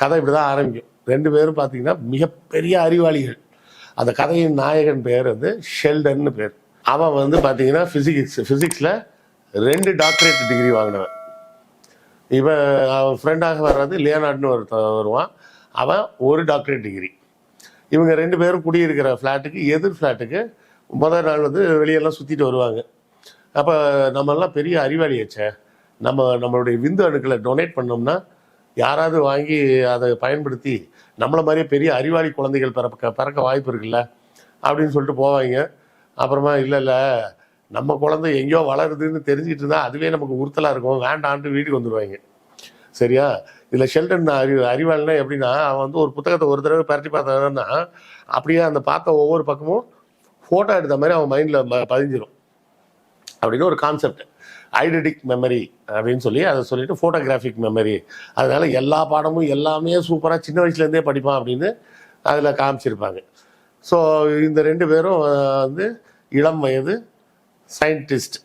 கதை இப்படி தான் ஆரம்பிக்கும். ரெண்டு பேரும் பார்த்தீங்கன்னா மிகப்பெரிய அறிவாளிகள். அந்த கதையின் நாயகன் பேர் வந்து ஷெல்டன்னு பேர். அவன் வந்து பார்த்தீங்கன்னா ஃபிசிக்ஸ் ஃபிசிக்ஸில் ரெண்டு டாக்டரேட் டிகிரி வாங்கினவன். இவன் அவன் ஃப்ரெண்டாக வர்றது லியோனார்ட்னு ஒருத்தன் வருவான். அவன் ஒரு டாக்டரேட் டிகிரி இவங்க ரெண்டு பேரும் குடியிருக்கிற ஃப்ளாட்டுக்கு எதிர் ஃப்ளாட்டுக்கு முதல் நாள் வந்து வெளியெல்லாம் சுற்றிட்டு வருவாங்க. அப்போ நம்மெல்லாம் பெரிய அறிவாளியாச்சே. நம்ம நம்மளுடைய விந்து அணுக்களை டொனேட் பண்ணோம்னா யாராவது வாங்கி அதை பயன்படுத்தி நம்மளை மாதிரியே பெரிய அறிவாளி குழந்தைகள் பிறக்க பிறக்க வாய்ப்பு இருக்குல்ல? அப்படின்னு சொல்லிட்டு போவாங்க. அப்புறமா இல்லை இல்லை. நம்ம குழந்தை எங்கேயோ வளருதுன்னு தெரிஞ்சுக்கிட்டு இருந்தால் அதுவே நமக்கு உறுத்தலாக இருக்கும். வேண்டான்ட்டு வீட்டுக்கு வந்துடுவாங்க சரியா? இதில் ஷெல்டன் அறி அறிவாளினா எப்படின்னா அவன் வந்து ஒரு புத்தகத்தை ஒரு தடவை பரட்டி பார்த்தான்னா அப்படியே அந்த பார்த்த ஒவ்வொரு பக்கமும் ஃபோட்டோ எடுத்த மாதிரி அவன் மைண்டில் பதிஞ்சிடும் அப்படின்னு ஒரு கான்செப்ட் ஐடென்டிக் மெமரி அப்படின்னு சொல்லி அதை சொல்லிட்டு ஃபோட்டோகிராஃபிக் மெமரி அதனால எல்லா பாடமும் எல்லாமே சூப்பராக சின்ன வயசுலேருந்தே படிப்பான் அப்படின்னு அதில் காமிச்சிருப்பாங்க. ஸோ இந்த ரெண்டு பேரும் வந்து இளம் வயது சயின்டிஸ்ட்